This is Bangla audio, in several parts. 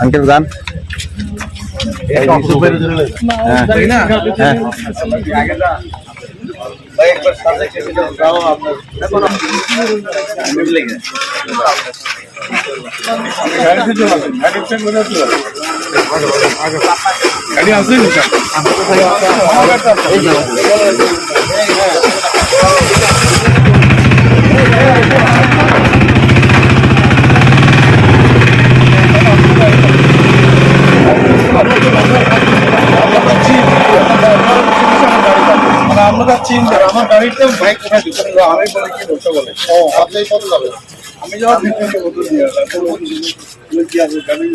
আঙ্কেল গান গাড়ি চেক আমার গাড়িতে বাইক কোথায় দিচ্ছে আমি বলি কি বলতে বলে। ও আপনি কত যাবেন আমি যাওয়ার ভিতরে বলতে দিয়ে গাড়ি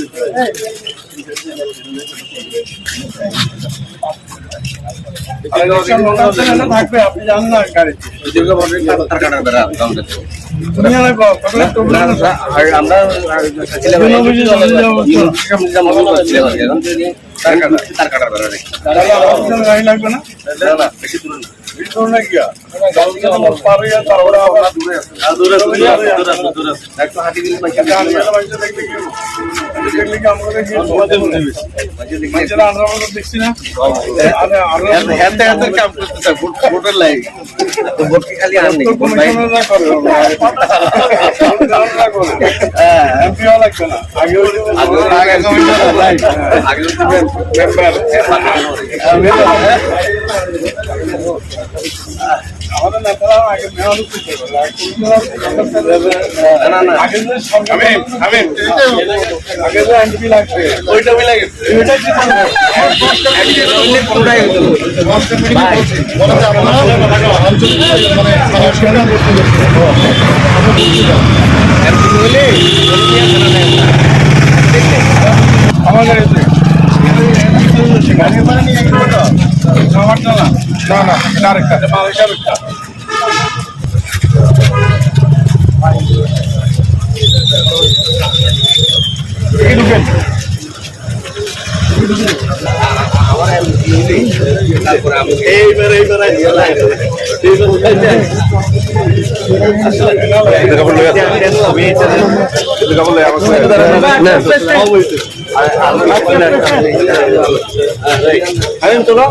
থাকবে আপনি জানেন না গাড়িতে আমরা তার কাটার বেড়া তাহলে গাড়ি লাগবে না বেশি দূরে না দূরে দূরে দূরে দূরে আছে দূরে আছে একটু হাঁটি দিলে পয়সা দেখছি না হেতে হেতে কাম করতেছে ভোট ভোটের লাই তো ভোট কি খালি আননি? ভোট ভাই কমিশনাররা করে কমিশনাররা হ্যাঁ লাগবে না। আগে ওই যে আগে আগে কমিশনার লাই আগে তো মেম্বার আমাদের নেতারা আগে মেয়র করতে না না আগে যে সরকার আগে যে এমপি লাগবে ওইটা মিলে গেছে ওইটা কি করবে? কোনটাই হইতো আমার গাড়িতে গাড়ি মানে নিয়ে গেল তো আমারটা না না না এটা আরেকটা এটা আরেকটা ঢুকেন এইবার আরেন তোরা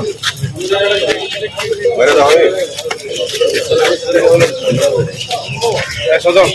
একশো জন